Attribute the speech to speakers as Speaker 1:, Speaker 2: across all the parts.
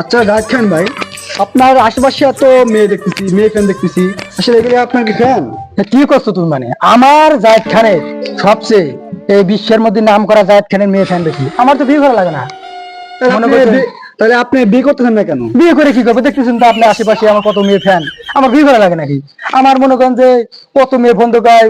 Speaker 1: আচ্ছা জাহিদ খান ভাই। আপনার আশেপাশে এত মেয়ে দেখতেছি মেয়ে ফ্যান দেখতেছি। আসলে এগুলো আপনার কি ফ্যান
Speaker 2: কি করছ তুমি মানে? আমার জায়েদ খানের সবচেয়ে এই বিশ্বের মধ্যে নাম করা জায়েদ খানের মেয়ে ফ্যান বেশি আমার তো বিয়ে করা লাগে না। মনে
Speaker 1: তাহলে আপনি বিয়ে করতেছেন না কেন?
Speaker 2: বিয়ে করে কি করব? দেখতেছেন তো আপনি আশেপাশে আমার কত মেয়ে ফ্যান আমার বিয়ে করা লাগে নাকি? আমার মনে করেন যে কত মেয়ে বন্ধু গায়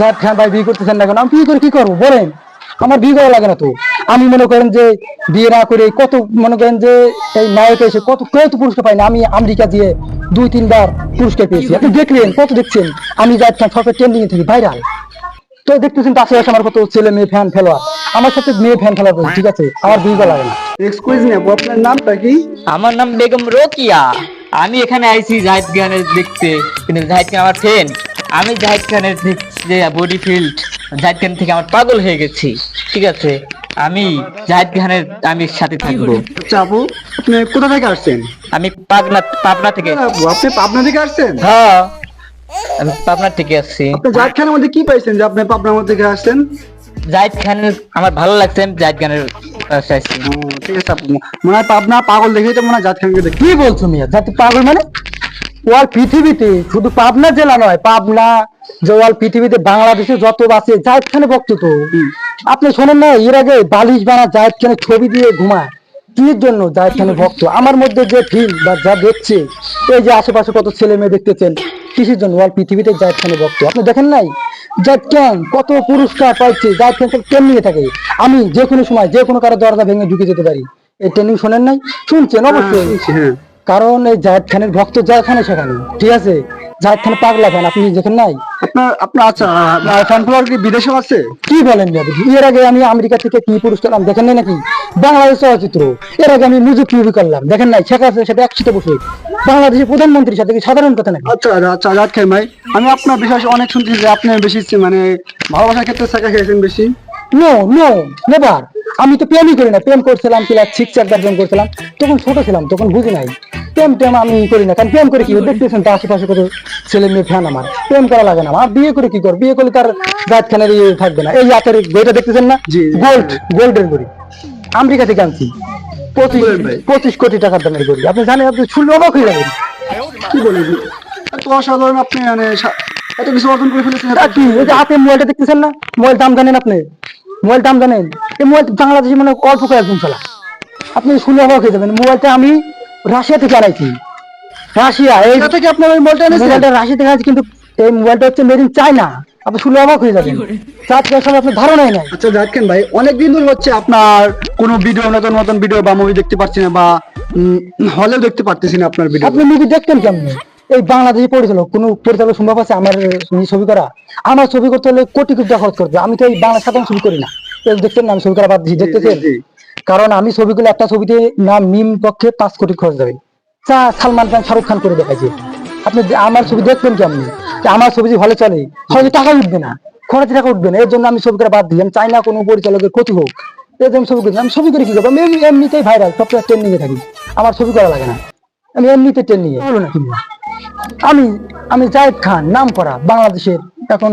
Speaker 2: জায়েদ খান ভাই বিয়ে করতেছেন না কেন? আমি বিয়ে করে কি করব? বলেন। আমার বিয়ে করা লাগে না তো। আমি মনে করেন যে বিয়ে না করে কত মনে করেন যে এই নায়ক এসে কত কত পুরস্কার পাই না। আমি আমেরিকা দিয়ে দুই তিনবার পুরস্কার পেয়েছি। আপনি দেখলেন কত দেখছেন? আমি খান সরকার ট্রেন্ডিং এ থাকি ভাইরাল তো দেখতেছেন পাশে আছে আমার কত ছেলে মেয়ে ফ্যান ফেলোয়ার আমার সাথে মেয়ে ফ্যান ফেলোয়ার বলছি, ঠিক আছে? আমার বিয়ে করা লাগে না।
Speaker 1: এক্সকুইজ মি আপু আপনার নামটা কি?
Speaker 3: আমার নাম বেগম রোকিয়া। আমি এখানে আইছি জাহিদ খানের দেখতে। কিন্তু জাহিদ খান আমার ফ্রেন্ড আমি জাহিদ খানের যে বডি ফিল্ড জাহিদ খান থেকে আমার পাগল হয়ে গেছি ঠিক আছে? আমি জাহিদ খানের আমি সাথে থাকব।
Speaker 1: আপু আপনি কোথা থেকে আসছেন?
Speaker 3: আমি পাবনা পাবনা থেকে।
Speaker 1: আপনি পাবনা থেকে আসছেন?
Speaker 3: হ্যাঁ আমি পাবনা থেকে আসছি।
Speaker 1: আপনি জাহিদ খানের মধ্যে কি পাইছেন যে আপনি পাবনার মধ্যে থেকে আসছেন?
Speaker 3: জাহিদ খানের আমার ভালো লাগছে আমি জাহিদ খানের
Speaker 1: ঠিক আছে মনে হয় পাবনা পাগল দেখেই তো মনে হয় জাহিদ খানকে দেখি।
Speaker 2: কি বলছো মিয়া? যাতে পাগল মানে? ওয়াল পৃথিবীতে শুধু পাবনা জেলা নয়, পাবনা যে ওয়াল পৃথিবীতে বাংলাদেশে যত আছে জায়েদ খানে ভক্ত তো আপনি শোনেন না, এর আগে বালিশ বানা জায়েদ খানের ছবি দিয়ে ঘুমায়। কি জন্য জায়েদ খানের ভক্ত? আমার মধ্যে যে ফিল বা যা দেখছে, এই যে আশেপাশে কত ছেলে মেয়ে দেখতেছেন, কিসের জন্য? ওয়াল পৃথিবীতে জায়েদ খানের ভক্ত? আপনি দেখেন নাই? জায়েদ খান কত পুরস্কার পাইছে জায়েদ খান কেমনি থাকে? আমি যে কোনো সময় যে কোনো কারও দরজা ভেঙে ঢুকে যেতে পারি। এই ট্রেনিং শোনেন নাই? শুনছেন অবশ্যই।
Speaker 1: হ্যাঁ।
Speaker 2: কারণ এই জাহেদ খানের ভক্ত যেখানে সেখানে ঠিক আছে? জাহেদ খান পাগলা খান আপনি যেখানে নাই?
Speaker 1: আপনার আপনার আচ্ছা ফ্যান ফলোয়ার কি বিদেশেও আছে?
Speaker 2: কি বলেন এর আগে আমি আমেরিকা থেকে কি পুরস্কার আনলাম, দেখেন নাই নাকি? বাংলাদেশ চলচ্চিত্র। এর আগে আমি মিউজিক করলাম দেখেন নাই? শেখ হাসিনার সাথে একসাথে বসে। বাংলাদেশের প্রধানমন্ত্রীর সাথে কি সাধারণ কথা নাকি?
Speaker 1: আচ্ছা আচ্ছা খান ভাই আমি আপনার বিষয়ে অনেক শুনছি যে আপনি বেশি মানে ভালোবাসার ক্ষেত্রে খেয়েছেন বেশি।
Speaker 2: নো নো নেবার আমি তো প্রেমই করি না। প্রেম করছিলাম ক্লাস সিক্স একবার প্রেম করছিলাম তখন ছোট ছিলাম তখন বুঝি নাই। প্রেম টেম আমি করি না কারণ প্রেম করে কি দেখতেছেন তো আশেপাশে কত ছেলে মেয়ে ফ্যান আমার। প্রেম করা লাগে না। আমার বিয়ে করে কি কর বিয়ে করলে তার জাত খানের ইয়ে থাকবে না। এই হাতের বইটা দেখতেছেন না। গোল্ড গোল্ডের গড়ি আমেরিকা থেকে আনছি। পঁচিশ পঁচিশ কোটি টাকার দামের গড়ি আপনি জানেন আপনি শুনলে অবাক হয়ে যাবেন।
Speaker 1: কি বলেন এত অসাধারণ আপনি মানে এত কিছু অর্জন করে ফেলেছেন।
Speaker 2: তা কি এই যে হাতে মোবাইলটা দেখতেছেন না? মোবাইল দাম জানেন আপনি? মোবাইল দাম জানেন? এই মোবাইল বাংলাদেশে মানে অল্প কয়েকজন চলা আপনি শুনে অবাক হয়ে যাবেন। মোবাইলটা আমি রাশিয়া থেকে আনাইছি। রাশিয়া এই
Speaker 1: এটা থেকে আপনার ওই মোবাইলটা এনেছেন?
Speaker 2: মোবাইলটা রাশিয়া থেকে আনছি কিন্তু এই মোবাইলটা হচ্ছে মেড ইন চায়না আপনি শুনে অবাক হয়ে যাবেন। চার্জ আসলে আপনার ধারণাই নাই।
Speaker 1: আচ্ছা জাহিদ খান ভাই অনেকদিন ধরে হচ্ছে আপনার কোনো ভিডিও নতুন নতুন ভিডিও বা মুভি দেখতে পাচ্ছি না বা হলেও দেখতে পারতেছি না আপনার ভিডিও
Speaker 2: আপনি মুভি দেখতেন কেমন? এই বাংলাদেশি পরিচালক কোন পরিচালক সম্ভব আছে আমার ছবি করা? আমার ছবি করতে হলে কোটি কোটি টাকা খরচ করতে আমি তো এই বাংলা সাধারণ ছবি করি না। এই দেখতেন না আমি ছবি করা বাদ দিচ্ছি দেখতেছেন?
Speaker 1: জি।
Speaker 2: কারণ আমি ছবিগুলো একটা ছবিতে নাম মিম পক্ষে পাঁচ কোটি খরচ যাবে চা সালমান খান শাহরুখ খান করে দেখাইছে। আপনি আমার ছবি দেখবেন কেমনি? যে আমার ছবি হলে চলে হলে টাকা উঠবে না খরচ টাকা উঠবে না এর জন্য আমি ছবি করা বাদ দিই আমি চাই না কোনো পরিচালকের ক্ষতি হোক। এর জন্য ছবি করি আমি ছবি করে কি করব? আমি এমনিতেই ভাইরাল সবসময় ট্রেন্ডিং এ থাকি। আমার ছবি করা লাগে না। আমি এমনিতে ট্রেন্ডিং এ। বলো না। আমি আমি জায়েদ খান নাম করা বাংলাদেশের এখন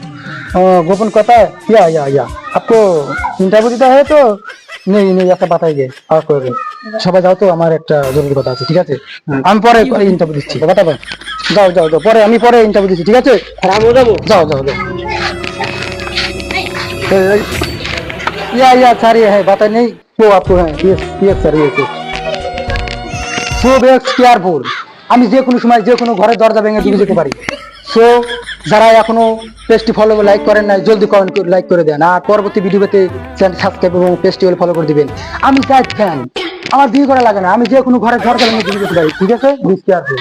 Speaker 2: गोपन कहता है या या या आपको इंटरव्यू देता है तो नहीं नहीं ऐसा बताइए আর করবে সবাই যাও তো আমার একটা জরুরি কথা আছে ঠিক আছে আমি পরে ইন্টারভিউ দিচ্ছি কথা বল যাও যাও যাও পরে আমি পরে ইন্টারভিউ দিচ্ছি ঠিক আছে
Speaker 4: আমিও যাবো
Speaker 2: जाओ जाओ जाओ ए, या या सर ये है बता नहीं वो आपको है yes yes sir yes so বেক্স careful আমি যে কোনো সময় যে কোনো ঘরের দরজা ভেঙে ঢুকে যেতে পারি সো যারা এখনও পেজটি ফলো লাইক করেন নাই, জলদি কমেন্ট লাইক করে দেন। আর পরবর্তী ভিডিওতে চ্যানেল সাবস্ক্রাইব এবং পেজটি ফলো করে দিবেন। আমি চাই ফ্যান আমার বিয়ে করা লাগে না। আমি যে কোনো ঘরে ঘর করে যেতে পারি ঠিক আছে? বুঝতে কেয়ারফুল